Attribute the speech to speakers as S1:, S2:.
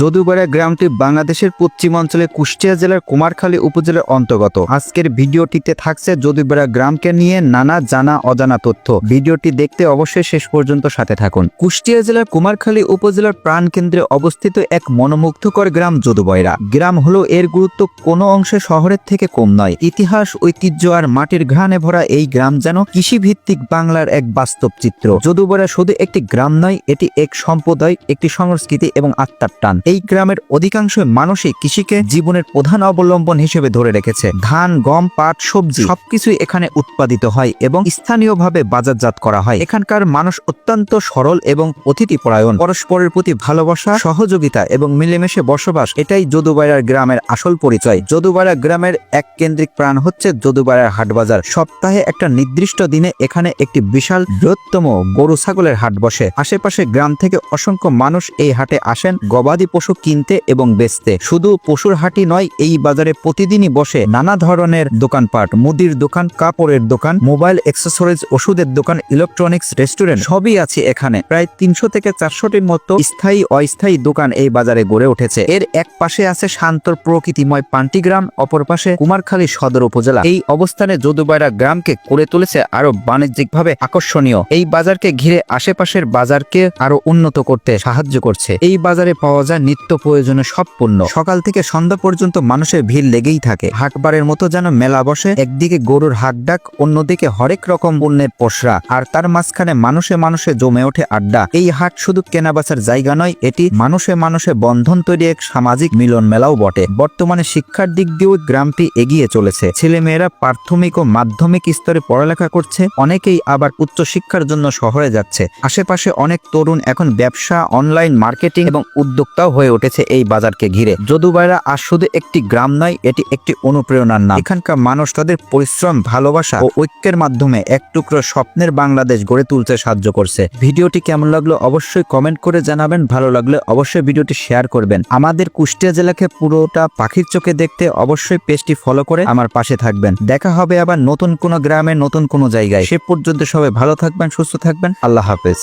S1: যদুপাড়া গ্রামটি বাংলাদেশের পশ্চিমাঞ্চলে কুষ্টিয়া জেলার কুমারখালী উপজেলার অন্তর্গত। আজকের ভিডিওটিতে থাকছে যদুপাড়া গ্রামকে নিয়ে নানা জানা অজানা তথ্য। ভিডিওটি দেখতে অবশ্যই শেষ পর্যন্ত সাথে থাকুন। কুষ্টিয়া জেলার কুমারখালী উপজেলার প্রাণকেন্দ্রে অবস্থিত এক মনোমুগ্ধকর গ্রাম যদুবয়রা। গ্রাম হলো এর গুরুত্ব কোনো অংশে শহরের থেকে কম নয়। ইতিহাস, ঐতিহ্য আর মাটির ঘ্রাণে ভরা এই গ্রাম যেন কৃষিভিত্তিক বাংলার এক বাস্তব চিত্র। যদুবরা শুধু একটি গ্রাম নয়, এটি এক সম্প্রদায়, একটি সংস্কৃতি এবং আত্মার টান। এই গ্রামের অধিকাংশ মানুষই কৃষিকে জীবনের প্রধান অবলম্বন হিসেবে ধরে রেখেছে। ধান, গম, পাট, সবজি সবকিছুই এখানে উৎপাদিত হয় এবং স্থানীয়ভাবে বাজারজাত করা হয়। এখানকার মানুষ অত্যন্ত সরল এবং অতিথি অতিথিপরায়ণ। পরস্পরের প্রতি ভালোবাসা, সহযোগিতা এবং মিলেমিশে বসবাস, এটাই যদুবাড়ার গ্রামের আসল পরিচয়। যদুবাইরা গ্রামের এক কেন্দ্রিক প্রাণ হচ্ছে যদুবাড়ার হাটবাজার। সপ্তাহে একটা নির্দিষ্ট দিনে এখানে একটি বিশাল বৃহত্তম গরু ছাগলের হাট বসে। আশেপাশে গ্রাম থেকে অসংখ্য মানুষ এই হাটে আসেন। গবাদি পশু কিনতে এবং বেচতে। শুধু পশুর হাটি নয়, এই বাজারে প্রতিদিনই বসে নানা ধরনের দোকানপাট, মুদির দোকান, কাপড়ের দোকান, মোবাইল অ্যাক্সেসরিজ, ওষুধের দোকান, ইলেকট্রনিক্স, রেস্টুরেন্ট, সবই আছে এখানে। প্রায় তিনশো থেকে চারশোটির মতো স্থায়ী, অস্থায়ী দোকান এই বাজারে গড়ে উঠেছে। এর এক পাশে আছে শান্ত প্রকৃতিময় পান্টিগ্রাম অপর পাশে কুমারখালী সদর উপজেলা। এই অবস্থানে যদুবাইরা গ্রামকে করে তুলেছে আরও বাণিজ্যিকভাবে আকর্ষণীয়। এই বাজারকে ঘিরে আশেপাশের বাজারকে আরও উন্নত করতে সাহায্য করছে। এই বাজারে পাওয়া যায় নিত্য প্রয়োজনীয় সব পণ্য। সকাল থেকে সন্ধ্যা পর্যন্ত মানুষের ভিড় লেগেই থাকে। হাটবারের মতো যেন মেলা বসে, একদিকে গরুর হাট ডাক অন্যদিকে হরেক রকম পণ্যের পসরা। আর তার মাঝখানে মানুষে মানুষে জমে ওঠে আড্ডা। এই হাট শুধু কেনাবেচার জায়গা নয়, এটি মানুষে মানুষে বন্ধন তৈরি এক সামাজিক মিলন মেলাও বটে। বর্তমানে শিক্ষার দিক দিয়েও গ্রামটি এগিয়ে চলেছে। ছেলেমেয়েরা প্রাথমিক ও মাধ্যমিক স্তরে পড়ালেখা করছে, অনেকেই আবার উচ্চ শিক্ষার জন্য শহরে যাচ্ছে। আশেপাশে অনেক তরুণ এখন ব্যবসা, অনলাইন মার্কেটিং এবং উদ্যোক্তাও হয়ে উঠেছে এই বাজারকে ঘিরে। যদুবাইরা আর শুধু একটি গ্রাম নয়, এটি একটি অনুপ্রেরণার নাম। এখানকার মানুষ তাদের পরিশ্রম, ভালোবাসা ও ঐক্যের মাধ্যমে এক টুকরো স্বপ্নের বাংলাদেশ গড়ে তুলতে সাহায্য করছে। ভিডিওটি কেমন লাগল অবশ্যই কমেন্ট করে জানাবেন, ভালো লাগলে অবশ্যই ভিডিওটি শেয়ার করবেন। আমাদের কুষ্টিয়া জেলাকে পুরোটা পাখির চোখে দেখতে অবশ্যই পেজটি ফলো করে আমার পাশে থাকবেন। দেখা হবে আবার নতুন কোনো গ্রামে, নতুন কোনো জায়গায়। সে পর্যন্ত সবাই ভালো থাকবেন, সুস্থ থাকবেন। আল্লাহ হাফেজ।